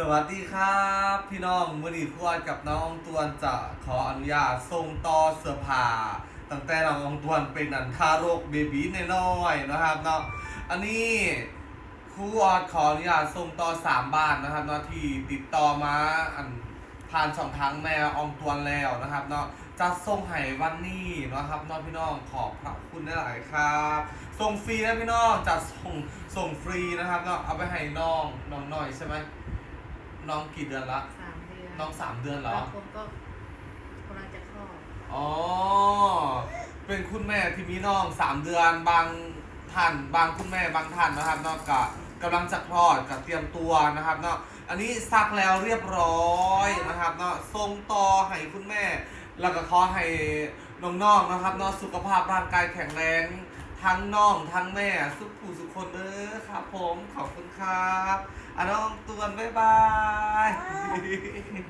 สวัสดีครับ พี่น้องมือดีพวดกับน้องตวนจะขออนุญาตส่งต่อเสื้อผ้าตั้งแต่น้องตวนเป็นอันทารกเบบีน้อยนะครับเนาะอันนี้ครูออดขออนุญาตส่งต่อสามบ้านนะครับเนาะที่ติดต่อมาอันผ่านช่องทางแมวอองตวนแล้วนะครับเนาะจะส่งให้วันนี้นะครับน้องพี่น้องขอบพระคุณหลายครับส่งฟรีนะพี่น้องจะส่งส่งฟรีนะครับเนาะเอาไปให้น้องน้องหน่อยใช่ไหม น้องกี่เดือนละ สามเดือนน้องสามเดือนเหรอ บางคนก็กำลังจะคลอดอ๋อ เป็นคุณแม่ที่มีน้องสามเดือนบางท่านบางคุณแม่บางท่านนะครับเนอกจากกำลังจะคลอดกับเตรียมตัวนะครับเนาะอันนี้ซักแล้วเรียบร้อยนะครับเนาะทรงต่อให้คุณแม่ แล้วก็ขอให้น้องๆนะครับเนาะสุขภาพร่างกายแข็งแรง ทั้งน้องทั้งแม่สุขผู้สุขคนเด้อครับผมขอบคุณครับอะน้องตวนบ๊ายบาย ไป